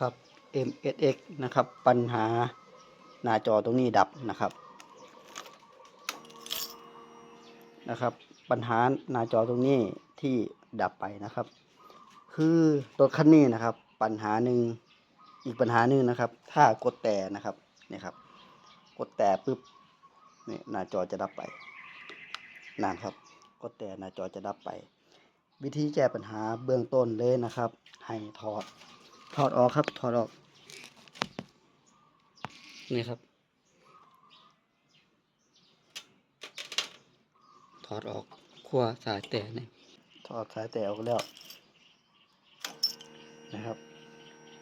ครับ MSX นะครับ ปัญหาหน้าจอตรงนี้ดับนะครับนะครับ ปัญหาหน้าจอตรงนี้ที่ดับไปนะครับ คือรถคันนี้นะครับ ปัญหาหนึ่งอีกปัญหาหนึ่งนะครับ ถ้ากดแต่นะครับเนี่ยครับ กดแต่ปุ๊บเนี่ยหน้าจอจะดับไปนั่นครับ กดแต่หน้าจอจะดับไป วิธีแก้ปัญหาเบื้องต้นเลยนะครับ ให้ถอด ถอดออกครับ ถอดออก นี่ครับ ถอดออกขั้วสายแต่นี่ถอดสายแต่ออกแล้ว นะครับ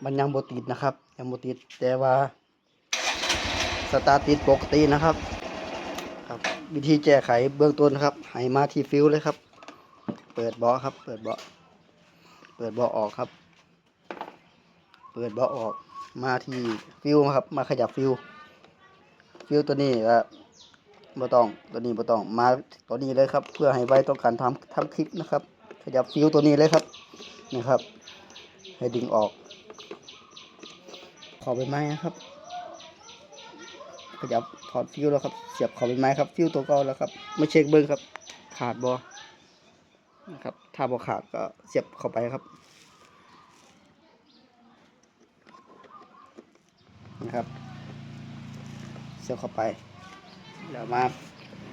มันยังบติดนะครับ ยังบติดแต่ว่า สตาร์ทติดปกตินะครับ ครับ วิธีแก้ไขเบื้องต้นนะครับให้มาที่ฟิวเลยครับ เปิดเบาะครับ เปิดเบาะเปิดเบาะออกครับเปิดเบาะออกมาที่ฟิวครับ มาขยับฟิว ฟิวตัวนี้ก็บ่ต้องตัวนี้บ่ต้องมาตัวนี้เลยครับ เพื่อให้ไว้ต้องการทำทำคลิปนะครับ ขยับฟิวตัวนี้เลยครับนี่ครับ ให้ดึงออก ขอใบไม้นะครับ ขยับถอดฟิวแล้วครับ เสียบขอใบไม้ครับ ฟิวตัวเก่าแล้วครับไมาเช็คเบิ้งครับ ขาดบอนะครับ ถ้าบอขาดก็เสียบเข้าไปครับ นะครับ เสียบเข้าไป เดี๋ยวมา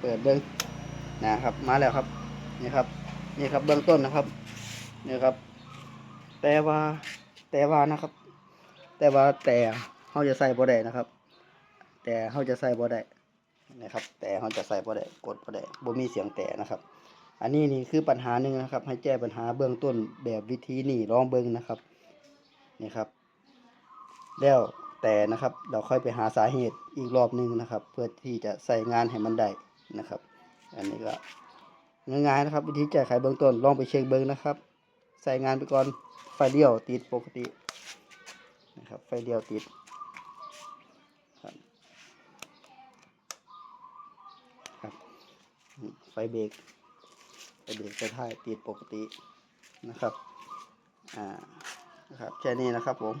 เปิดเบิ้งนะครับ มาแล้วครับ นี่ครับ นี่ครับเบื้องต้นนะครับ นี่ครับ แต่ว่าแต่ว่านะครับ แต่ว่าแต่เขาจะใส่บ่ได้นะครับ แต่เขาจะใส่บ่ได้นะครับ แต่เขาจะใส่บ่ได้กดบ่ได้บ่มีเสียงแต่นะครับ อันนี้นี่คือปัญหาหนึ่งนะครับ ให้แก้ปัญหาเบื้องต้นแบบวิธีนี่ลองเบิ่งนะครับนี่ครับ แล้ว แต่นะครับ เราค่อยไปหาสาเหตุอีกรอบหนึ่งนะครับ เพื่อที่จะใส่งานให้มันได้นะครับ อันนี้ก็ง่ายๆนะครับ วิธีแก้ไขเบื้องต้นลองไปเช็คเบิ่งนะครับ ใส่งานไปก่อนไฟเลี้ยวติดปกตินะครับ ไฟเลี้ยวติดครับไฟเบรกไฟเบรกไฟท้ายติดปกตินะครับอ่านะครับแค่นี้นะครับผม